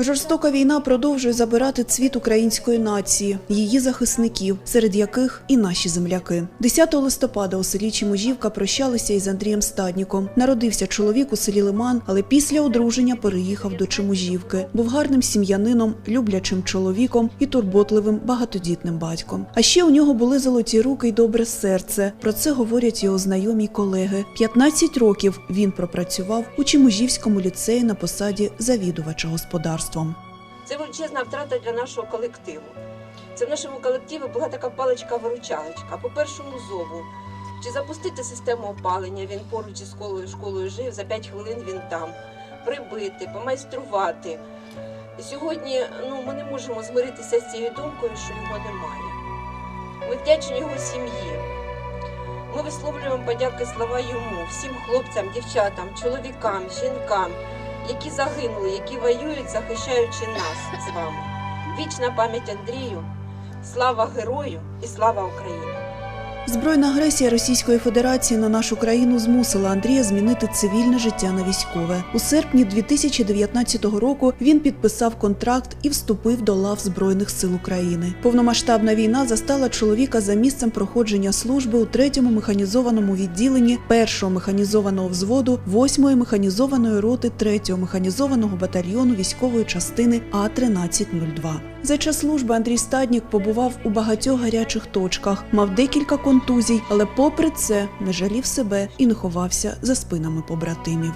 Жорстока війна продовжує забирати цвіт української нації, її захисників, серед яких і наші земляки. 10 листопада у селі Чиможівка прощалися із Андрієм Стадніком. Народився чоловік у селі Лиман, але після одруження переїхав до Чиможівки. Був гарним сім'янином, люблячим чоловіком і турботливим багатодітним батьком. А ще у нього були золоті руки й добре серце. Про це говорять його знайомі колеги. 15 років він пропрацював у Чиможівському ліцеї на посаді завідувача господарством. Це величезна втрата для нашого колективу. Це в нашому колективі була така паличка-виручалочка. По першому зову. Чи запустити систему опалення, він поруч із школою, школою жив, за 5 хвилин він там. Прибити, помайструвати. Сьогодні ну, ми не можемо змиритися з цією думкою, що його немає. Ми вдячні його сім'ї. Ми висловлюємо подяки слова йому, всім хлопцям, дівчатам, чоловікам, жінкам, які загинули, які воюють, захищаючи нас з вами. Вічна пам'ять Андрію, слава герою і слава Україні! Збройна агресія Російської Федерації на нашу країну змусила Андрія змінити цивільне життя на військове. У серпні 2019 року він підписав контракт і вступив до лав Збройних сил України. Повномасштабна війна застала чоловіка за місцем проходження служби у 3-му механізованому відділенні 1-го механізованого взводу 8-ї механізованої роти 3-го механізованого батальйону військової частини А 1302 За час служби Андрій Стаднік побував у багатьох гарячих точках, мав декілька контузій, але попри це не жалів себе і не ховався за спинами побратимів.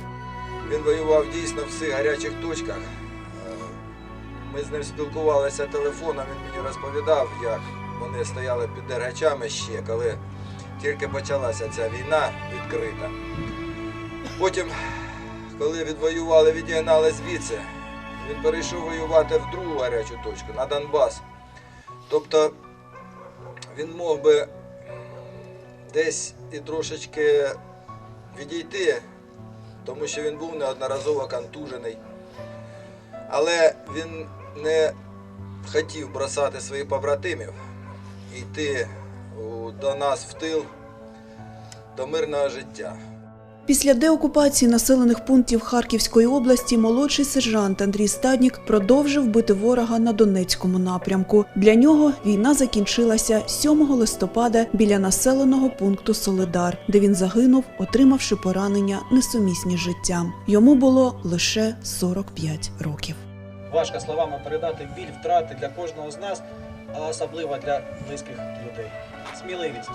Він воював дійсно в всіх гарячих точках. Е, Ми з ним спілкувалися телефоном, він мені розповідав, як вони стояли під дергачами ще, коли тільки почалася ця війна відкрита. Потім, коли відвоювали, відігнали звідси, він перейшов воювати в другу гарячу точку на Донбас. Тобто він мог би десь і трошечки відійти тому що він був неодноразово контужений. Але він не хотів бросати своїх побратимів і йти до нас в тил, до мирного життя. Після деокупації населених пунктів Харківської області молодший сержант Андрій Стаднік продовжив бити ворога на Донецькому напрямку. Для нього війна закінчилася 7 листопада біля населеного пункту Солидар, де він загинув, отримавши поранення несумісні з життям. Йому було лише 45 років. Важко словами передати біль втрати для кожного з нас, а особливо для близьких людей. Сміливість,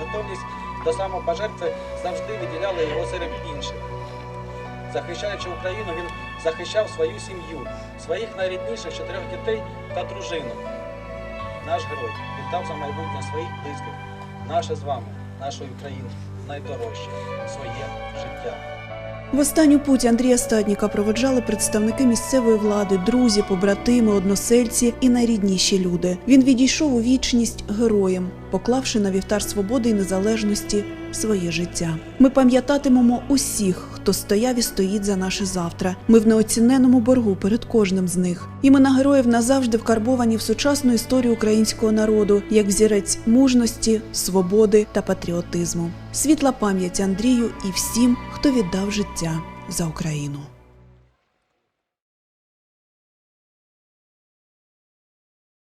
готовність до самопожертви завжди виділяли його серед інших. Захищаючи Україну, він захищав свою сім'ю, своїх найрідніших чотирьох дітей та дружину. Наш герой віддав за майбутнє своїх близьких, наше з вами, нашої України, найдорожче своє життя. В останню путь Андрія Стадніка проведжали представники місцевої влади, друзі, побратими, односельці і найрідніші люди. Він відійшов у вічність героєм, поклавши на вівтар свободи і незалежності своє життя. Ми пам'ятатимемо усіх, хто стояв і стоїть за наше завтра. Ми в неоціненому боргу перед кожним з них. Імена героїв назавжди вкарбовані в сучасну історію українського народу як взірець мужності, свободи та патріотизму. Світла пам'ять Андрію і всім, хто віддав життя за Україну.